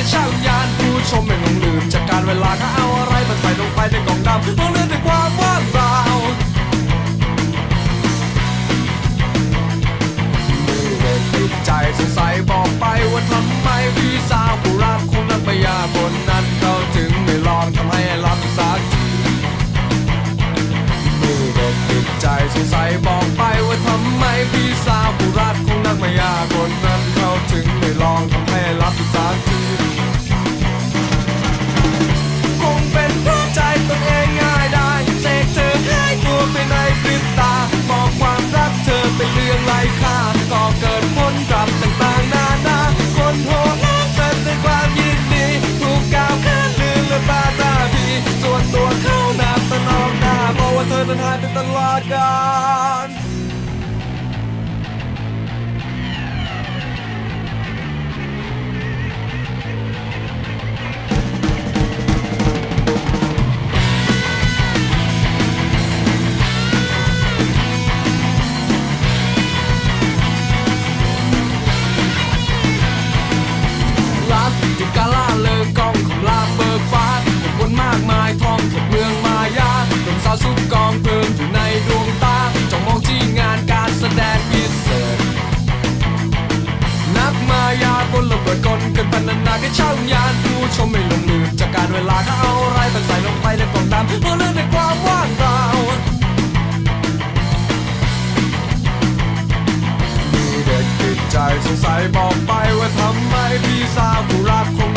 ก็ช่างยานผู้ชมไม่ลงลืมจากการเวลาก็เอาอะไรมาใส่ลงไปในกล่องดำมองเลือนด้วยความว่างเปล่าติดใจสงสัยบอกไปว่าทำไมพี่สาวผู้รักคงนักพยาบนนั้นเขาถึงไม่ลองทำให้รับสักทีมีเด็กติดใจสงสัยบอกไปว่าทำไมพี่สาวผู้รักคงนักพยาบนนั้น ต ช่างยานผู้ชมไม่ลงลืมจากการเวลาก็เอาอะไรมาใส่ลงไปในกล่องดำเพื่อเรื่องในความว่างเปล่ามีเด็กติดใจสงสัยบอกไปว่าทำไมพี่สาวผู้รักคง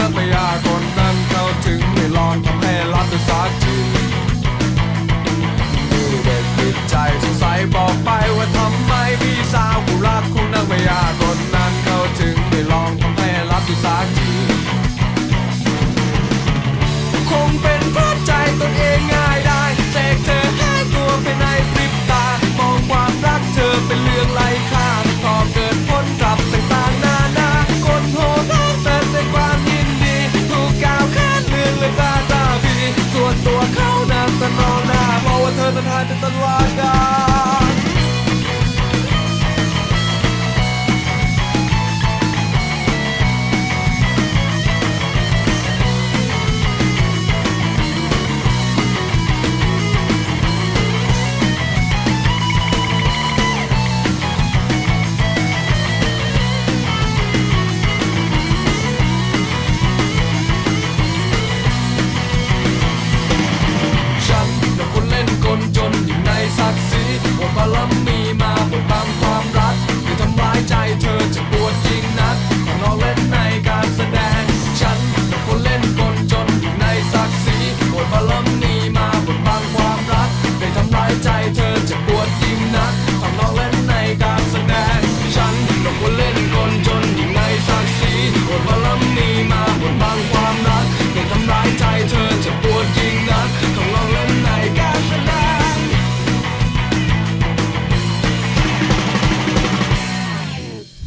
เป็นเรื่องไร้ค่าก็เกิดผลกลับต่างๆนานาคนโหดร้ายเต็มในความยินดี ถูกกล่าวข้านเลื่อนเลยตาตาบีส่วนตัวเขานั้นตะนองหน้าเพราะว่าเธอนั้นหายไปตลอดกา